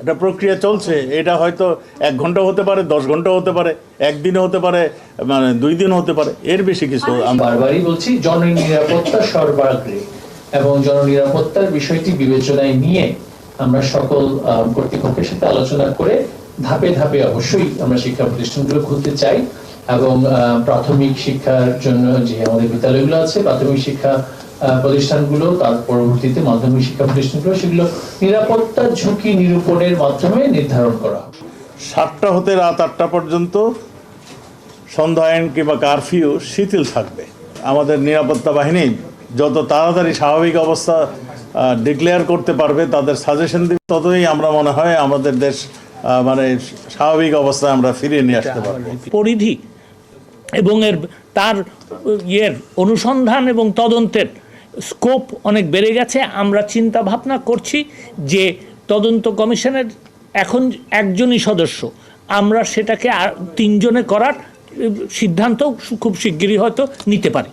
এটা প্রক্রিয়া চলছে এটা হয়তো এক ঘণ্টা হতে পারে দশ ঘণ্টা হতে পারে একদিনে হতে পারে মানে দুই দিন হতে পারে এর বেশি কিছু বারবারই বলছি জননিরাপত্তা সর্বাগ্রে এবং জননিরাপত্তার বিষয়টি বিবেচনায় নিয়ে আমরা সকল আহ, কর্তৃপক্ষের সাথে আলোচনা করে ধাপে ধাপে অবশ্যই আমরা শিক্ষা প্রতিষ্ঠানগুলো খুলতে চাই। এবং প্রাথমিক শিক্ষার জন্য যে আমাদের বিদ্যালয়গুলো আছে প্রাথমিক শিক্ষা প্রতিষ্ঠানগুলো তার পরবর্তীতে মাধ্যমিক শিক্ষা প্রতিষ্ঠানগুলো সেগুলো নিরাপত্তা ঝুঁকি নিরূপণের মাধ্যমে নির্ধারণ করা সাতটা হতে রাত আটটা পর্যন্ত সন্ধ্যা আইন কিংবা কারফিউ শিথিল থাকবে। আমাদের নিরাপত্তা বাহিনী যত তাড়াতাড়ি স্বাভাবিক অবস্থা ডিক্লেয়ার করতে পারবে তাদের সাজেশন দিবে ততই আমরা মনে হয় আমাদের দেশ আহ, মানে স্বাভাবিক অবস্থায় আমরা ফিরিয়ে নিয়ে আসতে পারব। পরিধি এবং এর তার ইয়ের অনুসন্ধান এবং তদন্তের স্কোপ অনেক বেড়ে গেছে। আমরা চিন্তা ভাবনা করছি যে তদন্ত কমিশনের এখন একজনই সদস্য। আমরা সেটাকে আর তিনজনে করার সিদ্ধান্ত খুব শিগগিরই হয়তো নিতে পারি।